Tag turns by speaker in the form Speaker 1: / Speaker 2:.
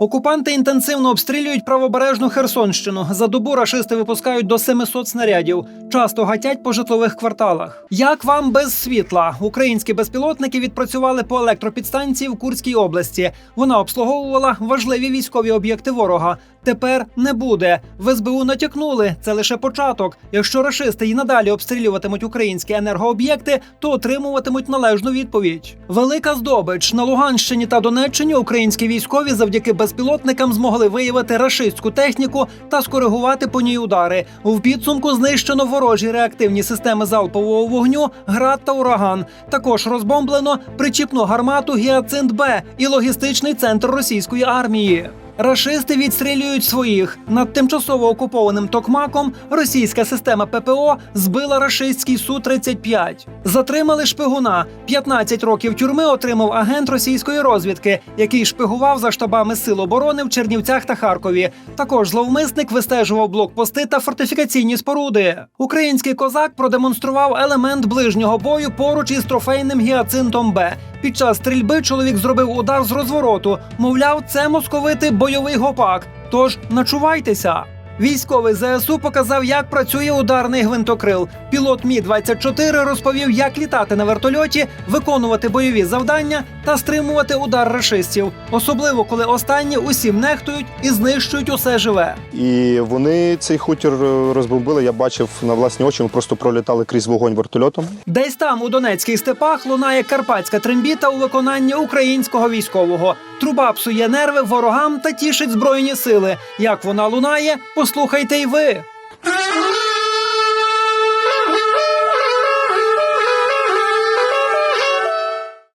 Speaker 1: Окупанти інтенсивно обстрілюють правобережну Херсонщину. За добу рашисти випускають до 700 снарядів. Часто гатять по житлових кварталах. Як вам без світла? Українські безпілотники відпрацювали по електропідстанції в Курській області. Вона обслуговувала важливі військові об'єкти ворога. Тепер не буде. В СБУ натякнули. Це лише початок. Якщо рашисти і надалі обстрілюватимуть українські енергооб'єкти, то отримуватимуть належну відповідь. Велика здобич на Луганщині та Донеччині українські військові завдяки безпілотникам змогли виявити рашистську техніку та скоригувати по ній удари. В підсумку знищено ворожі реактивні системи залпового вогню, град та ураган. Також розбомблено причіпну гармату Гіацинт Б і логістичний центр російської армії. Рашисти відстрілюють своїх над тимчасово окупованим Токмаком. Російська система ППО збила рашистський су 35 Затримали шпигуна. 15 років тюрми отримав агент російської розвідки, який шпигував за штабами сил оборони в Чернівцях та Харкові. Також зловмисник вистежував блокпости та фортифікаційні споруди. Український козак продемонстрував елемент ближнього бою поруч із трофейним гіацинтом Б. Під час стрільби чоловік зробив удар з розвороту. Мовляв, це московити бойовий гопак. Тож начувайтеся. Військовий ЗСУ показав, як працює ударний гвинтокрил. Пілот Мі 24 розповів, як літати на вертольоті, виконувати бойові завдання та стримувати удар рашистів, особливо коли останні усім нехтують і знищують усе живе.
Speaker 2: І вони цей хутір е, розбомбили. Я бачив на власні очі. Ми просто пролітали крізь вогонь вертольотом.
Speaker 1: Десь там у донецьких степах лунає карпатська трембіта у виконанні українського військового. Труба псує нерви ворогам та тішить збройні сили. Як вона лунає, послухайте й ви.